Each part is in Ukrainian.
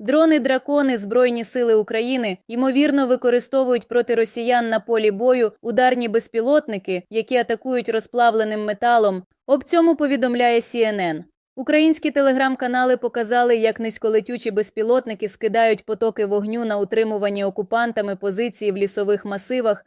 Дрони дракони Збройні сили України ймовірно використовують проти росіян на полі бою ударні безпілотники, які атакують розплавленим металом. Об цьому повідомляє CNN. Українські телеграм-канали показали, як низьколетючі безпілотники скидають потоки вогню на утримувані окупантами позиції в лісових масивах.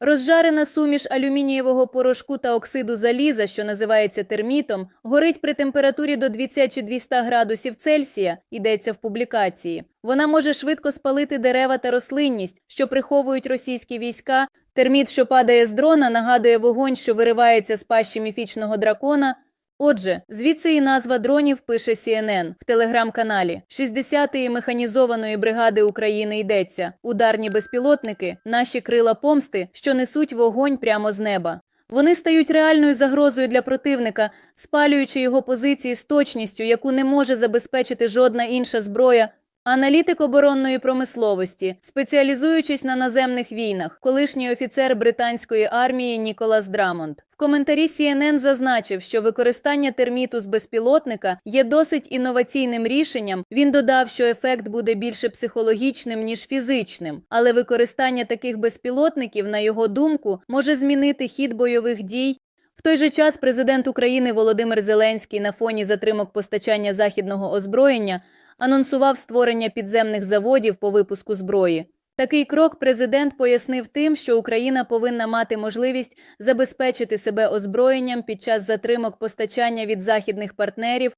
Розжарена суміш алюмінієвого порошку та оксиду заліза, що називається термітом, горить при температурі до 200 чи 200 градусів Цельсія, йдеться в публікації. Вона може швидко спалити дерева та рослинність, що приховують російські війська. Терміт, що падає з дрона, нагадує вогонь, що виривається з пащі міфічного дракона. Отже, звідси і назва дронів пише CNN в телеграм-каналі 60-ї механізованої бригади України йдеться ударні безпілотники, наші крила помсти, що несуть вогонь прямо з неба. Вони стають реальною загрозою для противника, спалюючи його позиції з точністю, яку не може забезпечити жодна інша зброя. Аналітик оборонної промисловості, спеціалізуючись на наземних війнах, колишній офіцер британської армії Ніколас Драмонт. В коментарі CNN зазначив, що використання терміту з безпілотника є досить інноваційним рішенням. Він додав, що ефект буде більше психологічним ніж фізичним, але використання таких безпілотників, на його думку, може змінити хід бойових дій. В той же час президент України Володимир Зеленський на фоні затримок постачання західного озброєння анонсував створення підземних заводів по випуску зброї. Такий крок президент пояснив тим, що Україна повинна мати можливість забезпечити себе озброєнням під час затримок постачання від західних партнерів.